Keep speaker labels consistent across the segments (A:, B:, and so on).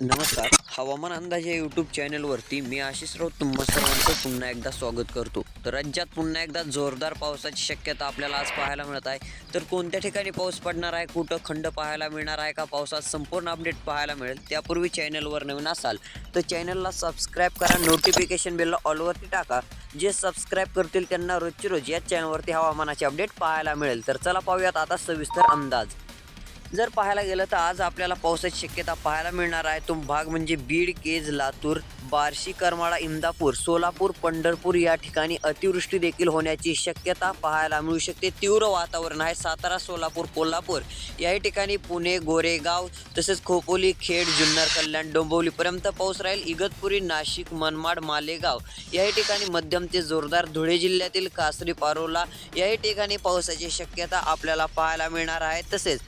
A: नमस्कार. हवामान अंदाज या यूट्यूब चॅनलवरती मी आशिष राऊत तुम्हा सर्वांचं पुन्हा एकदा स्वागत करतो. तर राज्यात पुन्हा एकदा जोरदार पावसाची शक्यता आपल्याला आज पाहायला मिळत आहे. तर कोणत्या ठिकाणी पाऊस पडणार आहे? कुठं खंड पाहायला मिळणार आहे का? पावसात संपूर्ण अपडेट पाहायला मिळेल. त्यापूर्वी चॅनलवर नवीन असाल तर चॅनलला सबस्क्राईब करा. नोटिफिकेशन बेलला ऑलवरती टाका. जे सबस्क्राईब करतील त्यांना रोजची रोज या चॅनलवरती हवामानाचे अपडेट पाहायला मिळेल. तर चला पाहूयात आता सविस्तर अंदाज. जर पाहायला गेलं तर आज आपल्याला पावसाची शक्यता पाहायला मिळणार आहे. तो भाग म्हणजे बीड केज लातूर बार्शी करमाळा इंदापूर सोलापूर पंढरपूर या ठिकाणी अतिवृष्टी देखील होण्याची शक्यता पाहायला मिळू शकते. तीव्र वातावरण आहे. सातारा सोलापूर कोल्हापूर याही ठिकाणी पुणे गोरेगाव तसेच खोपोली खेड जुन्नर कल्याण डोंबिवलीपर्यंत पाऊस राहील. इगतपुरी नाशिक मनमाड मालेगाव याही ठिकाणी मध्यम ते जोरदार धुळे जिल्ह्यातील कासरी पारोला याही ठिकाणी पावसाची शक्यता आपल्याला पाहायला मिळणार आहे. तसेच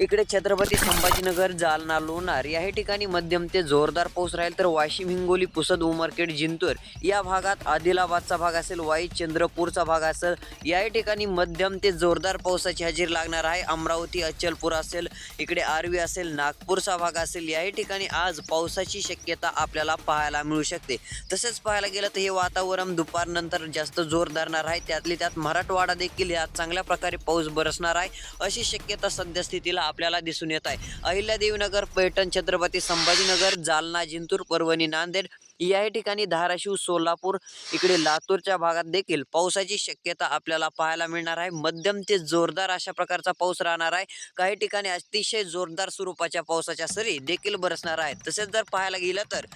A: इकडे छत्रपती संभाजीनगर जालना लोणार याही ठिकाणी मध्यम ते जोरदार पाऊस राहील तर वाशिम हिंगोली पुसद उमरखेड जिंतूर या भागात आदिलाबादचा भाग असेल वाई चंद्रपूरचा भाग असेल याही ठिकाणी मध्यम ते जोरदार पावसाची हजेरी लागणार आहे. अमरावती अचलपूर असेल इकडे आर्वी असेल नागपूरचा भाग असेल याही ठिकाणी आज पावसाची शक्यता आपल्याला पाहायला मिळू शकते. तसेच पाहायला गेलं तर हे वातावरण दुपारनंतर जास्त जोर धरणार आहे. त्यातली त्यात मराठवाडा देखील यात चांगल्या प्रकारे पाऊस बरसणार आहे. अशी शक्यता सध्या स्थितीला आपल्याला दिसून येत आहे. अहिल्यादेवीनगर पैठण छत्रपती संभाजीनगर जालना जिंतूर परभणी नांदेड याही ठिकाणी धाराशिव सोलापूर इकडे लातूरच्या भागात देखील पावसाची शक्यता आपल्याला पाहायला मिळणार आहे. मध्यम ते जोरदार अशा प्रकारचा पाऊस राहणार आहे. काही ठिकाणी अतिशय जोरदार स्वरूपाच्या पावसाच्या सरी देखील बरसणार आहेत. तसेच जर पाहायला गेलं तर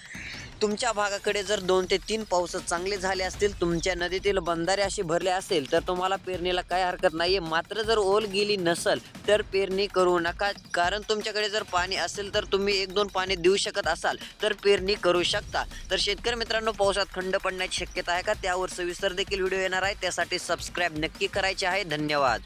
A: तुमच्या भागाकडे जर दोन ते तीन पाऊस चांगले झाले असतील तुमच्या नदीतील बंधारे असे भरले असेल तर तुम्हाला पेरणीला काय हरकत नाही आहे मात्र जर ओल गेली नसल तर पेरणी करू नका. कारण तुमच्याकडे जर पाणी असेल तर तुम्ही एक दोन पाणी देऊ शकत असाल तर पेरणी करू शकता. तर शेतकरी मित्रांनो पावसात खंड पडण्याची शक्यता आहे का? त्यावर सविस्तर देखील व्हिडिओ येणार आहे. त्यासाठी सबस्क्राईब नक्की करायचे आहे. धन्यवाद.